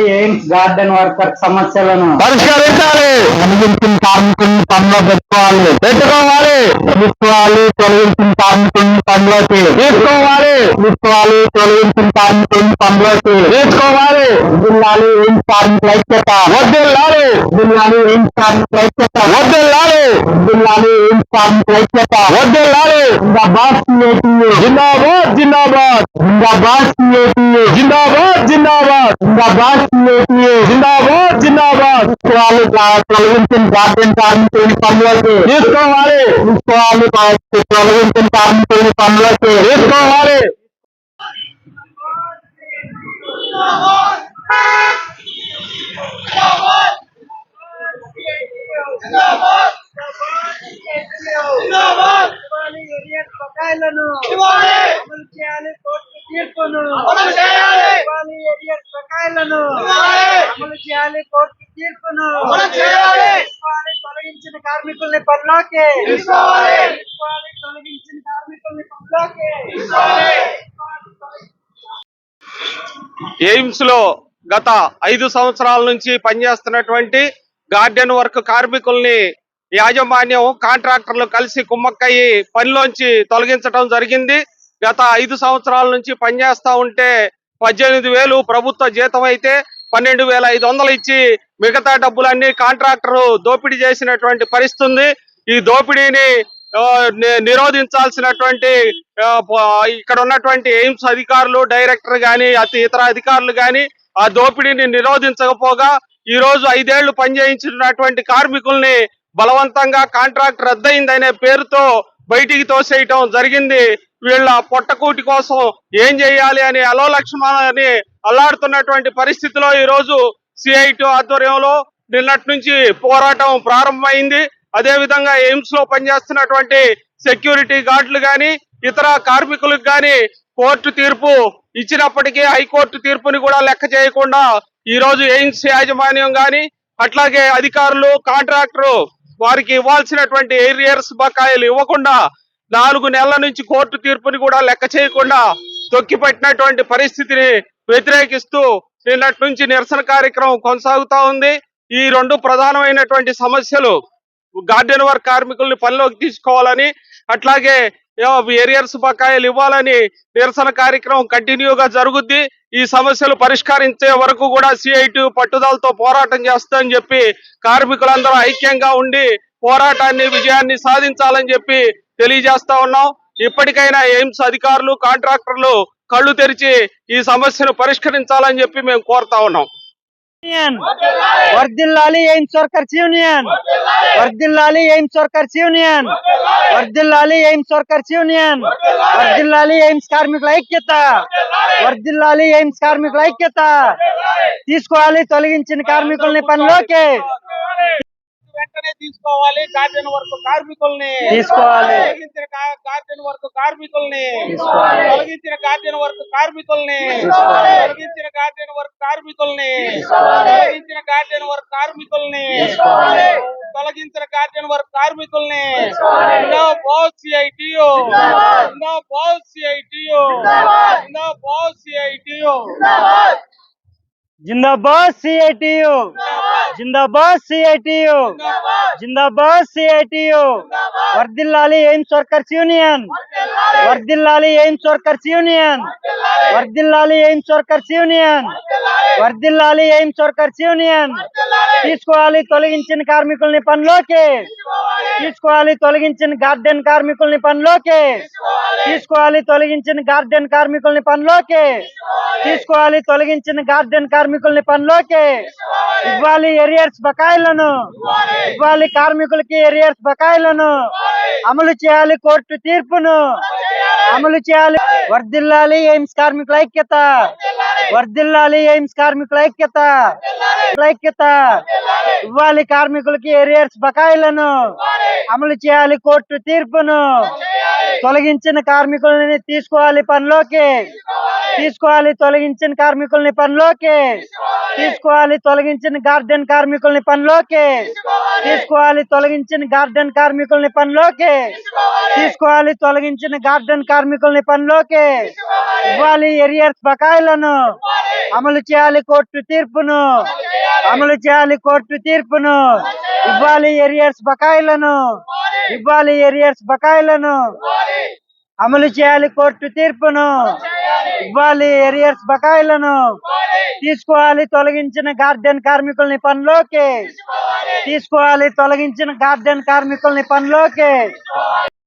AIIMS garden worker సమస్యలను పరిష్కరించాలి. తొలగించిన కార్మికుల్ని పనిలో పెట్టుకోవాలి. పెట్టుకోవాలి. తీసుకోవాలి తొలగించిన కార్మికుల్ని పనిలోకి తీసుకోవాలి. తీసుకోవాలి తొలగించిన కార్మికుల్ని పనిలోకి తీసుకోవాలి. జిల్లాలు ఎయిమ్స్ కార్మికుల ఐక్యత? వద్దిల్లాలి జిల్లాలు ఎయిమ్స్ కార్మికుల ఐక్యత? వద్దిల్లాలి జిల్లాలు ఎయిమ్స్ కార్మికుల ఐక్యత? వద్దిల్లాలి జిందాబాద్ సిఐటియు జిందాబాద్ జిందాబాద్ జిందాబాద్ సిఐటియు జిందాబాద్ జిందాబాద్ జిందాబాద్ సిఐటియు జిందాబాద్ జిందాబాద్ తీసుకోవాలి గా- తొలగించిన గార్డెన్ కార్మికుల్ని పనిలోకి తీసుకోవాలి తీసుకోవాలి గా- తొలగించిన కార్మికుల్ని పనిలోకి తీసుకోవాలి ఇవ్వాలి ఏరియా బకాయిలను అమలు చేయాలి కోర్టు తీర్పును ఇవ్వాలి ఏరియా బకాయిలను అమలు చేయాలి కోర్టు తీర్పును. తొలగించిన కార్మికుల్ని పనిలోకి. తొలగించిన కార్మికుల్ని పనిలోకి. ఎయిమ్స్లో గత ఐదు సంవత్సరాల నుంచి పనిచేస్తున్నటువంటి గార్డెన్ వర్క్ కార్మికుల్ని యాజమాన్యం కాంట్రాక్టర్లు కలిసి కుమ్మక్కయ్యి పనిలోంచి తొలగించడం జరిగింది. గత ఐదు సంవత్సరాల నుంచి పనిచేస్తా ఉంటే పద్దెనిమిది వేలు ప్రభుత్వ జీతం అయితే పన్నెండు వేల ఐదు వందలు ఇచ్చి మిగతా డబ్బులన్నీ కాంట్రాక్టర్ దోపిడీ చేసినటువంటి పరిస్థితి ఉంది. ఈ దోపిడీని నిరోధించాల్సినటువంటి ఇక్కడ ఉన్నటువంటి ఎయిమ్స్ అధికారులు డైరెక్టర్ గాని అతి ఇతర అధికారులు గాని ఆ దోపిడీని నిరోధించకపోగా ఈ రోజు ఐదేళ్ళు పనిచేయించినటువంటి కార్మికుల్ని బలవంతంగా కాంట్రాక్ట్ రద్దయిందనే పేరుతో బయటికి తోసేయటం జరిగింది. వీళ్ళ పొట్టకూటి కోసం ఏం చేయాలి అని అలో అని అల్లాడుతున్నటువంటి పరిస్థితిలో ఈ రోజు సిఐటి ఆధ్వర్యంలో నిన్నటి నుంచి పోరాటం ప్రారంభమైంది. అదే విధంగా ఎయిమ్స్లో పనిచేస్తున్నటువంటి సెక్యూరిటీ గార్డులు కానీ ఇతర కార్మికులకు కానీ కోర్టు తీర్పు ఇచ్చినప్పటికీ హైకోర్టు తీర్పుని కూడా లెక్క చేయకుండా ఈ రోజు ఎయిమ్స్ యాజమాన్యం కానీ అట్లాగే అధికారులు కాంట్రాక్టరు వారికి ఇవ్వాల్సినటువంటి ఏరియర్స్ బకాయిలు ఇవ్వకుండా నాలుగు నెలల నుంచి కోర్టు తీర్పుని కూడా లెక్క చేయకుండా తొక్కిపెట్టినటువంటి పరిస్థితిని వ్యతిరేకిస్తూ నిన్నటి నుంచి నిరసన కార్యక్రమం కొనసాగుతా ఉంది. ఈ రెండు ప్రధానమైనటువంటి సమస్యలు గార్డెన్ వర్క్ కార్మికుల్ని పనిలోకి తీసుకోవాలని అట్లాగే ఏరియర్స్ బకాయిలు ఇవ్వాలని నిరసన కార్యక్రమం కంటిన్యూగా జరుగుద్ది. ఈ సమస్యలు పరిష్కరించే వరకు కూడా సిఐటి పట్టుదలతో పోరాటం చేస్తుందని చెప్పి కార్మికులందరూ ఐక్యంగా ఉండి పోరాటాన్ని విజయాన్ని సాధించాలని చెప్పి తెలియజేస్తా ఉన్నాం. ఇప్పటికైనా ఎయిమ్స్ అధికారులు కాంట్రాక్టర్లు కళ్ళు తెరిచి ఈ సమస్యను పరిష్కరించాలని చెప్పి మేము కోరుతా ఉన్నాం. యూనియన్ వర్దిల్లాలి ఎయిమ్స్ వర్కర్స్ యూనియన్. వర్దిల్లాలి ఎయిమ్స్ వర్కర్స్ యూనియన్. వర్దిల్లాలి ఎయిమ్స్ వర్కర్స్ యూనియన్. వర్దిల్లాలి ఎయిమ్స్ కార్మికుల ఐక్యత. వర్దిల్లాలి ఎయిమ్స్ కార్మికుల ఐక్యత. తీసుకోవాలి తొలగించిన కార్మికుల్ని పనిలోకి. వెంటనే తీసుకోవాలి గార్డెన్ వర్క్ కార్మికుల్ని తీసుకోవాలి. తొలగించిన గా- గార్డెన్ వర్క్ కార్మికుల్ని తీసుకోవాలి. తొలగించిన గార్డెన్ వర్క్ కార్మికుల్ని తీసుకోవాలి. తొలగించిన గార్డెన్ వర్క్ కార్మికుల్ని తీసుకోవాలి. తొలగించిన గార్డెన్ వర్క్ కార్మికుల్ని తీసుకోవాలి. తొలగించిన గార్డెన్ వర్క్ కార్మికుల్ని తీసుకోవాలి. ఇందో బాస్ సిఐటియు జిందాబాద్. ఇందో బాస్ సిఐటియు జిందాబాద్. ఇందో బాస్ సిఐటియు జిందాబాద్ సిఐటియు జిందాబాద్. సిఐటియు. జిందాబాద్. సిఐటియు. వర్దిల్లాలి ఎయిమ్స్ వర్కర్స్ యూనియన్. వర్దిల్లాలి. AIIMS workers union. వర్దిల్లాలి. AIIMS workers union. వర్దిల్లాలి. AIIMS workers union. తీసుకోవాలి తొలగించిన కార్మికుల్ని పనిలోకి. తీసుకోవాలి. తొలగించిన గార్డెన్ కార్మికుల్ని పనిలోకి. తీసుకోవాలి. తొలగించిన గార్డెన్ కార్మికుల్ని పనిలోకి. తీసుకోవాలి. తొలగించిన గార్డెన్ కార్మికుల్ని పనిలోకి. ఇవ్వాలి ఎరియర్స్ బకాయిలను ఇవ్వాలి. కార్మికులకి ఎరియర్స్ బకాయిలను అమలు చేయాలి. కోర్టు తీర్పును అమలు చేయాలి. వర్దిల్లాలి ఎయిమ్స్ కార్మికుల ఐక్యత. వర్దిల్లాలి ఎయిమ్స్ కార్మికుల ఐక్యత. ఐక్యత. ఇవ్వాలి. కార్మికులకి ఎరియర్స్ బకాయిలను అమలు చేయాలి. కోర్టు తీర్పును తొలగించిన కార్మికులని తీసుకోవాలి పనిలోకి. తీసుకోవాలి తొలగించిన కార్మికుల్ని పనిలోకి. తీసుకోవాలి తొలగించిన గార్డెన్ కార్మికుల్ని పనిలోకి. తీసుకోవాలి తొలగించిన గార్డెన్ కార్మికుల్ని పనిలోకి. తీసుకోవాలి తొలగించిన గార్డెన్ కార్మికుల్ని పనిలోకి. ఇవ్వాలి ఎరియర్స్ బకాయిలను. అమలు చేయాలి కోర్టు తీర్పును. అమలు చేయాలి కోర్టు తీర్పును. ఇవ్వాలి ఏరియర్స్ బకాయిలను. ఇవ్వాలి ఏరియర్స్ బకాయిలను. అమలు చేయాలి కోర్టు తీర్పును. ఇవ్వాలి ఏరియర్స్ బకాయిలను. తీసుకోవాలి తొలగించిన గార్డెన్ కార్మికుల్ని పనిలోకి. తీసుకోవాలి. తొలగించిన గార్డెన్ కార్మికుల్ని పనిలోకి.